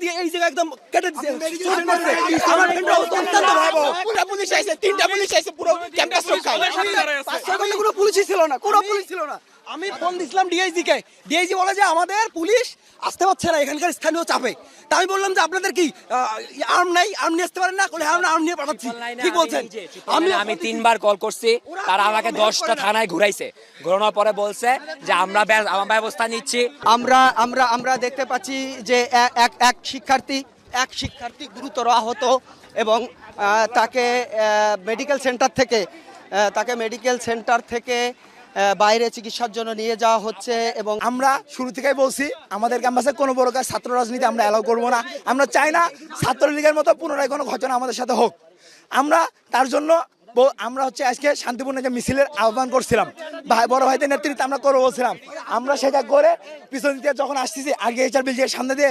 দিয়ে এই জায়গা একদম কেটে দিছে। আমার ফ্রেন্ড অত্যন্ত ভয়াবহ। পুরো পুলিশ আইছে তিনটা পুলিশ আইছে পুরো ক্যাম্পাস রক্ষায় কোনো পুলিশই ছিল না কোনো পুলিশ ছিল না। আমি ফোন দিছিলাম ডিআইজি কে। ডিআইজি বলে যে আমাদের পুলিশ আসতে পারছে না এখানকার স্থানীয় চাপে। তা আমি বললাম যে আপনাদের কি আর্ম নাই? আর্ম নিয়ে আসতে পারেন না? বলে হ্যাঁ আর্ম নিয়ে পাঠাচ্ছি। কি বলছেন। আমি আমি তিনবার কল করছি। তারা আমাকে দশটা থানায় ঘুরাইছে। ঘোরানোর পরে বলছে যে আমরা ব্য- ব্যবস্থা নিচ্ছি। আমরা আমরা আমরা দেখতে পাচ্ছি যে এক এক শিক্ষার্থী এক শিক্ষার্থী গুরুতর আহত এবং আহ, তাকে মেডিকেল সেন্টার থেকে আহ, তাকে মেডিকেল সেন্টার থেকে বাইরে চিকিৎসার জন্য নিয়ে যাওয়া হচ্ছে এবং আমরা শুরু থেকেই বলছি, আমাদের ক্যাম্পাসে কোনো প্রকার ছাত্র রাজনীতি আমরা অ্যালাউ করব না। আমরা চাই না ছাত্রলীগের মতো পুনরায় কোনো ঘটনা আমাদের সাথে হোক। আমরা তার জন্য আমরা হচ্ছে আজকে শান্তিপূর্ণ যে মিছিলের আহ্বান করছিলাম। ভাই, বড় ভাইদের নেতৃত্বে আমরা করব বলছিলাম। আমরা সেটা করে পিছন দিয়ে যখন আসতেছি, আগে এইচআর বিল সামনে দিয়ে